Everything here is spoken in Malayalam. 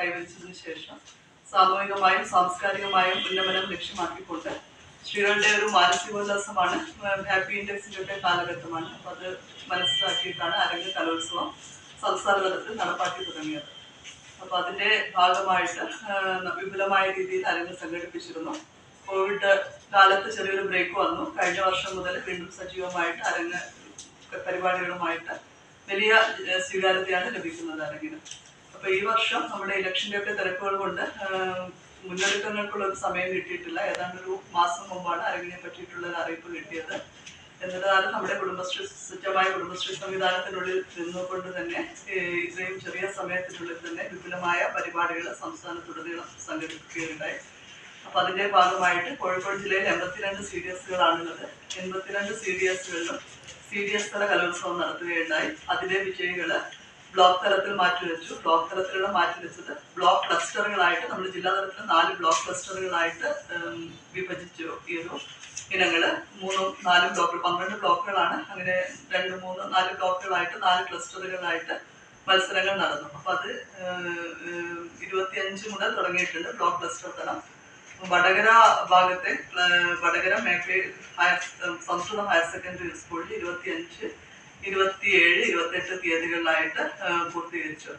കൈവരിച്ചതിന് ശേഷം സാമൂഹികമായും സാംസ്കാരികമായും ഉന്നമനം ലക്ഷ്യമാക്കിക്കൊണ്ട് സ്ത്രീകളുടെ ഒരു മാനസികോല്ലാസമാണ് ഹാപ്പി ഇൻഡെക്സിന്റെ കാലഘട്ടമാണ്. അപ്പൊ അത് മനസ്സിലാക്കിയിട്ടാണ് അരങ്ങ് കലോത്സവം സംസ്ഥാന തലത്തിൽ നടപ്പാക്കി തുടങ്ങിയത്. അപ്പൊ അതിന്റെ ഭാഗമായിട്ട് വിപുലമായ രീതിയിൽ അരങ്ങ് സംഘടിപ്പിച്ചിരുന്നു. കോവിഡ് കാലത്ത് ചെറിയൊരു ബ്രേക്ക് വന്നു. കഴിഞ്ഞ വർഷം മുതൽ വീണ്ടും സജീവമായിട്ട് അരങ്ങ് പരിപാടികളുമായിട്ട് വലിയ സ്വീകാര്യതയാണ് ലഭിക്കുന്നത് അരങ്ങിന്. അപ്പൊ ഈ വർഷം നമ്മുടെ ഇലക്ഷൻ ഒക്കെ തിരക്കുകൾ കൊണ്ട് മുന്നൊരുക്കങ്ങൾക്കുള്ള ഒരു സമയം കിട്ടിയിട്ടില്ല. ഏതാണ്ട് ഒരു മാസം മുമ്പാണ് അരങ്ങിനെ പറ്റിയിട്ടുള്ള ഒരു അറിയിപ്പ് കിട്ടിയത്. എന്നിരുന്നാലും നമ്മുടെ കുടുംബശ്രീ സുസജ്ജമായ കുടുംബശ്രീ സംവിധാനത്തിനുള്ളിൽ നിന്നുകൊണ്ട് തന്നെ ഇത്രയും ചെറിയ സമയത്തിനുള്ളിൽ തന്നെ വിപുലമായ പരിപാടികൾ സംസ്ഥാനത്തുടനീളം സംഘടിപ്പിക്കുകയുണ്ടായി. അപ്പൊ അതിന്റെ ഭാഗമായിട്ട് കോഴിക്കോട് ജില്ലയിൽ എൺപത്തിരണ്ട് സി ഡി എസുകളാണുള്ളത് എൺപത്തിരണ്ട് സി ഡി എസുകളിലും സി ഡി എസ് തല കലോത്സവം നടത്തുകയുണ്ടായി. അതിലെ വിജയികൾ ബ്ലോക്ക് തലത്തിൽ മാറ്റി വെച്ചു. ബ്ലോക്ക് തലത്തിലുള്ള മാറ്റിവെച്ചത് ബ്ലോക്ക് ക്ലസ്റ്ററുകളായിട്ട് നമ്മൾ ജില്ലാ തലത്തിൽ നാല് ബ്ലോക്ക് ക്ലസ്റ്ററുകളായിട്ട് വിഭജിച്ചു ഈ ഒരു ഇനങ്ങൾ മൂന്നും നാലും ബ്ലോക്കുകൾ പന്ത്രണ്ട് ബ്ലോക്കുകളാണ്. അങ്ങനെ രണ്ട് മൂന്ന് നാല് ബ്ലോക്കുകളായിട്ട് നാല് ക്ലസ്റ്ററുകളായിട്ട് മത്സരങ്ങൾ നടന്നു. അപ്പൊ അത് ഇരുപത്തിയഞ്ച് മുതൽ തുടങ്ങിയിട്ടുണ്ട് ബ്ലോക്ക് ക്ലസ്റ്റർ തലം. വടകര ഭാഗത്തെ വടകര മേഖലയിൽ ഹയർ സംസ്കൃതം ഹയർ സെക്കൻഡറി സ്കൂളിൽ ഇരുപത്തിയഞ്ച് ഇരുപത്തിയേഴ് ഇരുപത്തെട്ട് തീയതികളിലായിട്ട് പൂർത്തീകരിച്ചു.